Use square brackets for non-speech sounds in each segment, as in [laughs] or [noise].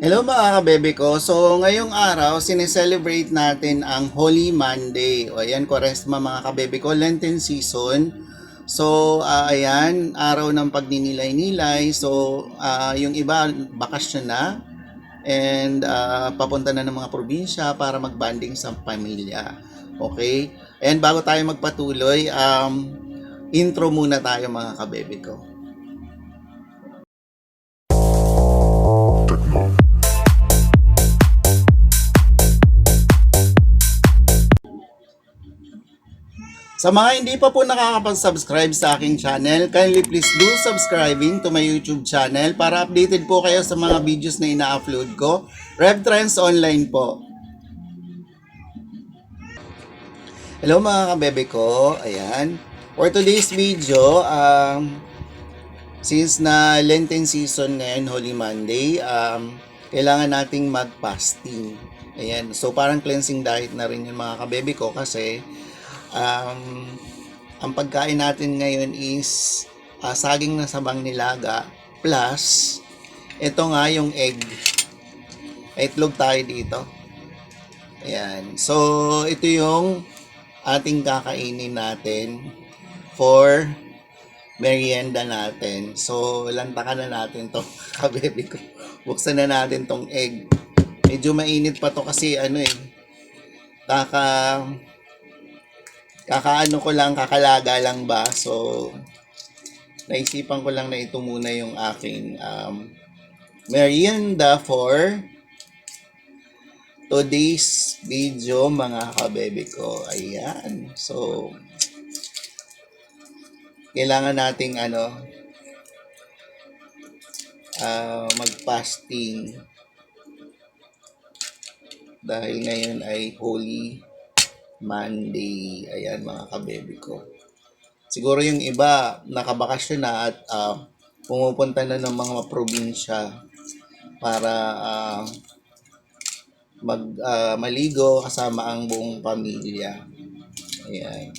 Hello mga kabebe ko. So ngayong araw, sineselebrate natin ang Holy Monday. O ayan, Kwaresma mga kabebe ko, Lenten season. So ah, ayan, araw ng pagninilay-nilay. So ah, yung iba, bakasyon na. And ah, papunta na ng mga probinsya para magbanding sa pamilya. Okay? And bago tayo magpatuloy, um, intro muna tayo mga kabebe ko. Sa mga hindi pa po nakakapag-subscribe sa aking channel, kindly please do subscribing to my YouTube channel para updated po kayo sa mga videos na ina-upload ko. RevTrends Online po. Hello mga kabebe ko, ayan. For today's video, um, since na Lenten season ngayon, Holy Monday, um, kailangan nating mag-fasting. Ayan, so parang cleansing diet na rin yung mga kabebe ko kasi um, ang pagkain natin ngayon is ah, saging na sabang nilaga plus ito nga yung egg. Itlog tayo dito. Ayan. So, ito yung ating kakainin natin for merienda natin. So, lantakan na natin to [laughs] kabebe ko. Buksan na natin tong egg. Medyo mainit pa to kasi ano eh. Kaka kakaano ko lang, kakalaga lang ba. So, naisipan ko lang na ito muna yung aking um, merienda for today's video mga kabebe ko. Ayan. So, kailangan nating ano, ah, mag-fasting dahil ngayon ay Holy Monday. Ayan mga kabebe ko. Siguro yung iba nakabakasyon na at ah, pumupunta na ng mga probinsya para ah, mag ah, maligo kasama ang buong pamilya. Ayan.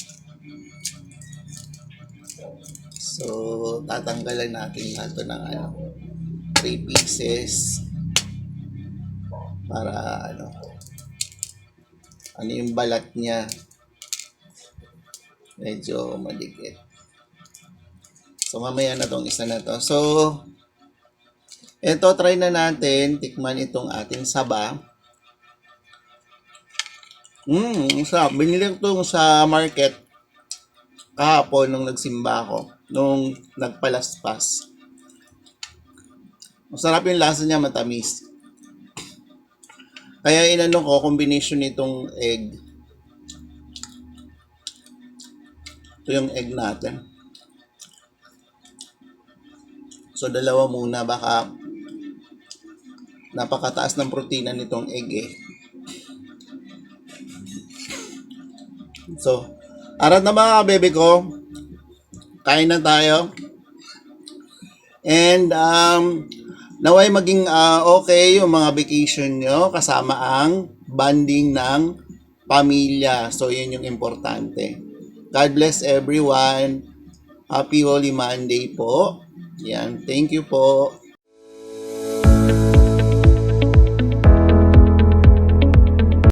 So, tatanggalan natin lahat to ng ano, 3 pieces para ano, ano yung balat niya medyo maligit. So, mamaya na tong isa na to. So, eto, try na natin. Tikman itong ating saba. Mmm, sarap. Binili ko sa market kahapon nung nagsimba ako. Nung nagpalaspas. Masarap yung lasa niya, matamis. Kaya inano ko, combination nitong egg. Ito yung egg natin. So, dalawa muna. Baka napakataas ng protina nitong egg eh. So, arat na mga bebe ko. Kain na tayo. And, um, naway maging ah, okay yung mga vacation nyo kasama ang banding ng pamilya. So, yun yung importante. God bless everyone. Happy Holy Monday po. Yan. Thank you po.